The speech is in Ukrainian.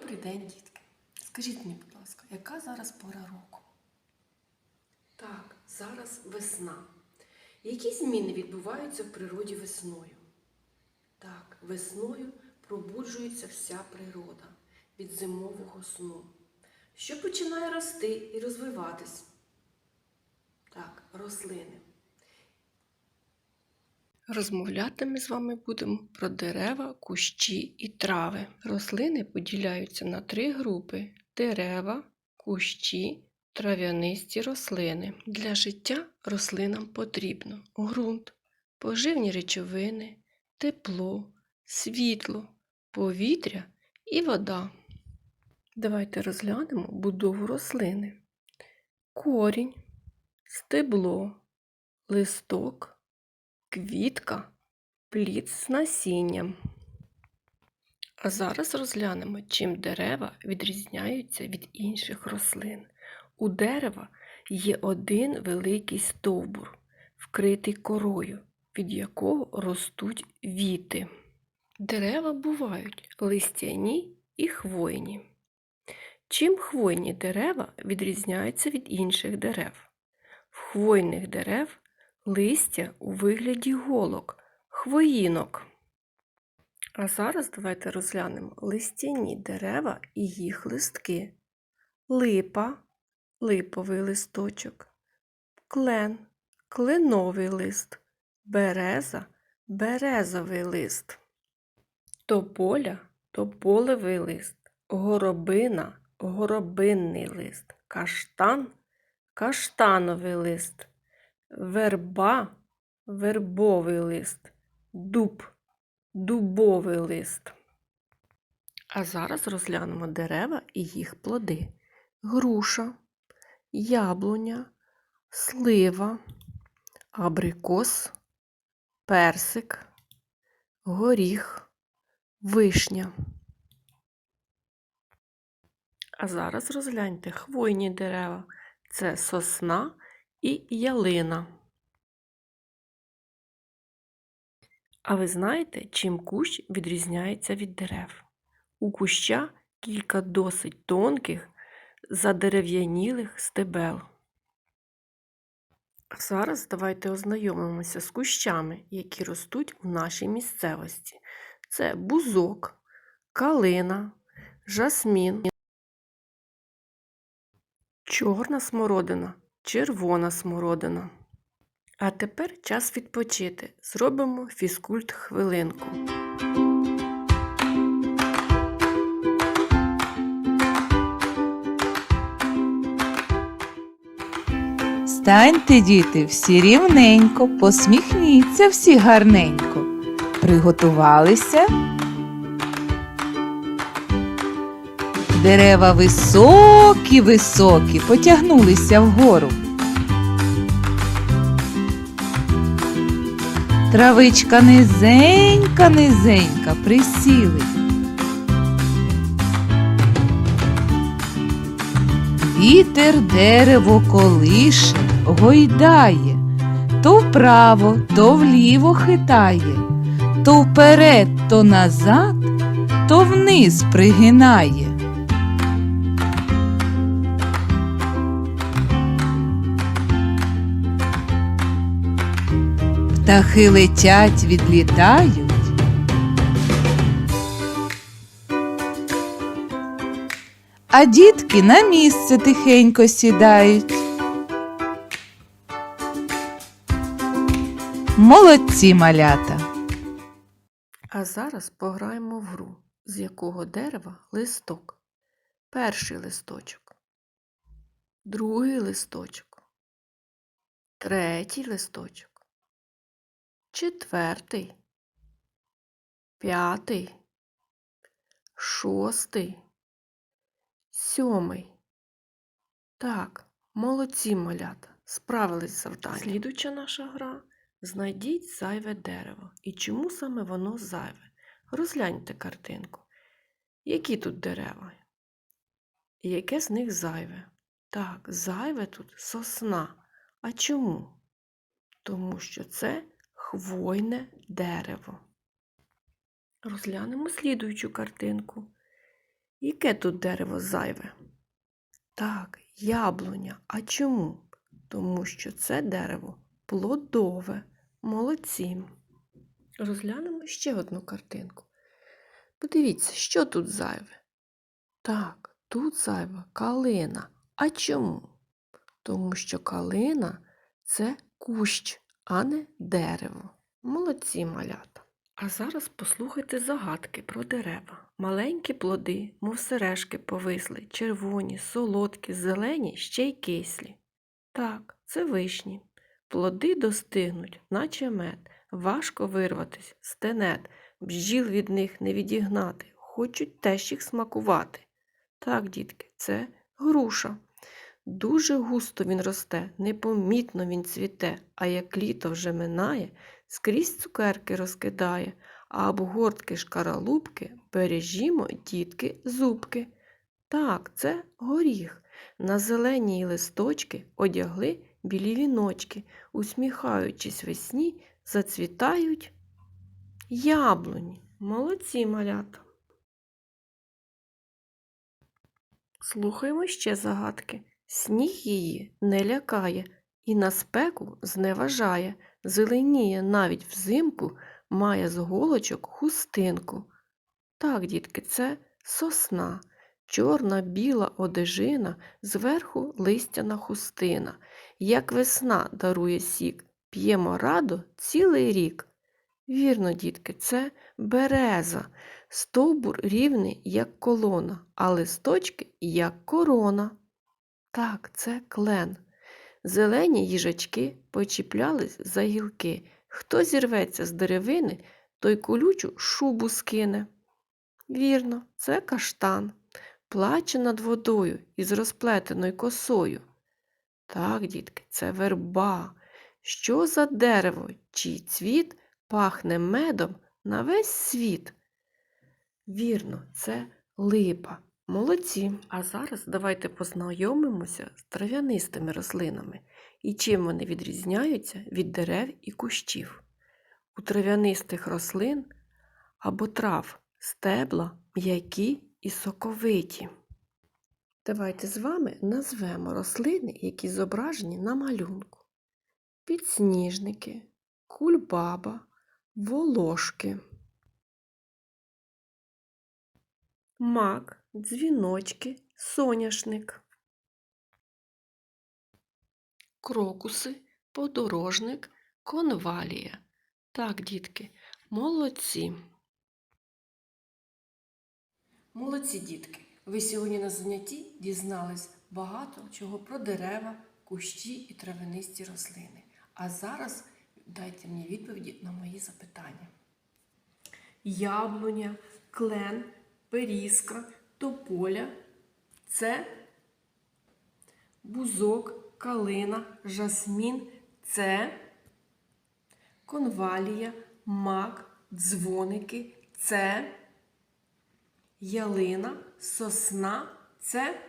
Добрий день, дітки. Скажіть мені, будь ласка, яка зараз пора року? Так, зараз весна. Які зміни відбуваються в природі весною? Так, весною пробуджується вся природа від зимового сну, що починає рости і розвиватись. Так, рослини. Розмовляти ми з вами будемо про дерева, кущі і трави. Рослини поділяються на три групи: дерева, кущі, трав'янисті рослини. Для життя рослинам потрібно ґрунт, поживні речовини, тепло, світло, повітря і вода. Давайте розглянемо будову рослини. Корінь, стебло, листок квітка, плід з насінням. А зараз розглянемо, чим дерева відрізняються від інших рослин. У дерева є один великий стовбур, вкритий корою, від якого ростуть віти. Дерева бувають листяні і хвойні. Чим хвойні дерева відрізняються від інших дерев? В хвойних дерев листя у вигляді голок, хвоїнок. А зараз давайте розглянемо листяні дерева і їх листки. Липа, липовий листочок, клен, кленовий лист, береза, березовий лист, тополя, тополевий лист, горобина, горобинний лист, каштан, каштановий лист верба, вербовий лист, дуб, дубовий лист. А зараз розглянемо дерева і їх плоди. Груша, яблуня, слива, абрикос, персик, горіх, вишня. А зараз розгляньте хвойні дерева. Це сосна і ялина. А ви знаєте, чим кущ відрізняється від дерев? У куща кілька досить тонких, задерев'янілих стебел. Зараз давайте ознайомимося з кущами, які ростуть в нашій місцевості. Це бузок, калина, жасмін, чорна смородина, червона смородина. А тепер час відпочити. Зробимо фізкульт хвилинку. Станьте, діти, всі рівненько, посміхніться всі гарненько. Приготувалися. Дерева високі, високі, потягнулися вгору. Травичка низенька, низенька, присіли. Вітер дерево колише, гойдає, то вправо, то вліво хитає, то вперед, то назад, то вниз пригинає. Птахи летять, відлітають. а дітки на місце тихенько сідають. Молодці малята. А зараз пограємо в гру, з якого дерева листок. Перший листочок, другий листочок, третій листочок, четвертий, п'ятий, шостий, сьомий. Так, молодці малята, справились з завданням. Слідуюча наша гра. Знайдіть зайве дерево. І чому саме воно зайве? Розгляньте картинку. Які тут дерева? І яке з них зайве? Так, зайве тут сосна. А чому? Тому що це хвойне дерево. Розглянемо слідуючу картинку. Яке тут дерево зайве? Так, яблуня. А чому? Тому що це дерево плодове. Молодці. Розглянемо ще одну картинку. Подивіться, що тут зайве. Так, тут зайва калина. А чому? Тому що калина це кущ, а не дерево. Молодці малята. А зараз послухайте загадки про дерева. Маленькі плоди, мов сережки повисли, червоні, солодкі, зелені, ще й кислі. Так, це вишні. Плоди достигнуть, наче мед, важко вирватись, стенет, бджіл від них не відігнати, хочуть теж їх смакувати. Так, дітки, це груша. Дуже густо він росте, непомітно він цвіте, а як літо вже минає, скрізь цукерки розкидає, а обгортки шкаралупки бережімо, дітки, зубки. Так, це горіх. На зелені листочки одягли білі віночки, усміхаючись весні, зацвітають яблуні. Молодці малята. Слухаємо ще загадки. Сніг її не лякає і на спеку зневажає, зеленіє навіть взимку, має з голочок хустинку. Так, дітки, це сосна, чорна біла одежина, зверху листяна хустина. Як весна дарує сік, п'ємо радо цілий рік. Вірно, дітки, це береза, стовбур рівний, як колона, а листочки, як корона. Так, це клен. Зелені їжачки почіплялись за гілки. Хто зірветься з деревини, той колючу шубу скине. Вірно, це каштан, плаче над водою із розплетеною косою. Так, дітки, це верба. Що за дерево, чий цвіт пахне медом на весь світ? Вірно, це липа. Молодці. А зараз давайте познайомимося з трав'янистими рослинами і чим вони відрізняються від дерев і кущів. У трав'янистих рослин або трав стебла м'які і соковиті. Давайте з вами назвемо рослини, які зображені на малюнку. Підсніжники, кульбаба, волошки. Мак, дзвіночки, соняшник. Крокуси, подорожник, конвалія. Так, дітки, молодці. Молодці, дітки. Ви сьогодні на занятті дізнались багато чого про дерева, кущі і травянисті рослини. А зараз дайте мені відповіді на мої запитання. Яблуня, клен, берізка, тополя це бузок, калина, жасмін, це конвалія, мак, дзвоники, це ялина, сосна, це